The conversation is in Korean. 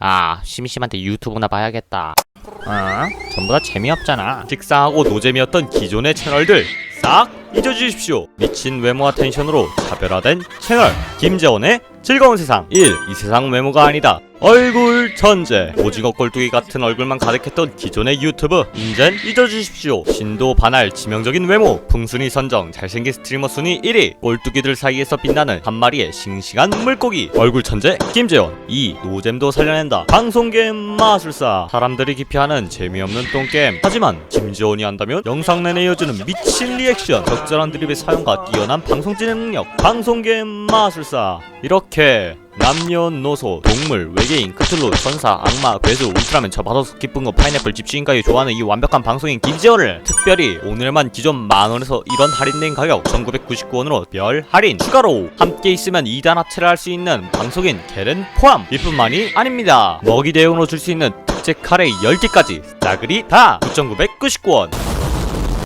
아 심심한데 유튜브나 봐야겠다. 어? 전부 다 재미없잖아. 식상하고 노잼이었던 기존의 채널들 싹 잊어주십시오. 미친 외모와 텐션으로 차별화된 채널. 김재원의 즐거운 세상. 1. 이 세상 외모가 아니다 얼굴 천재. 오징어 꼴뚜기 같은 얼굴만 가득했던 기존의 유튜브. 인젠 잊어주십시오. 신도 반할 치명적인 외모. 풍순이 선정. 잘생긴 스트리머 순위 1위. 꼴뚜기들 사이에서 빛나는 한 마리의 싱싱한 물고기. 얼굴 천재 김재원. 2. 노잼도 살려낸다. 방송게임 마술사. 사람들이 기피하는 재미없는 똥게임. 하지만 김재원이 한다면 영상 내내 이어지는 미친 리액션. 적절한 드립의 사용과 뛰어난 방송 진행 능력. 방송게임 마술사. 이렇게 남녀노소 동물 외계인 크툴루 천사 악마 괴수 울트라맨 저 받아서 기쁜 거 파인애플 집주인가요? 좋아하는 이 완벽한 방송인 김지호를 특별히 오늘만 기존 만원에서 이런 할인된 가격 1999원으로 별 할인 추가로 함께 있으면 2단 합체를 할 수 있는 방송인 겔은 포함 이뿐만이 아닙니다. 먹이 대용으로 줄 수 있는 특제 카레 10개까지 싸그리 다 9,999원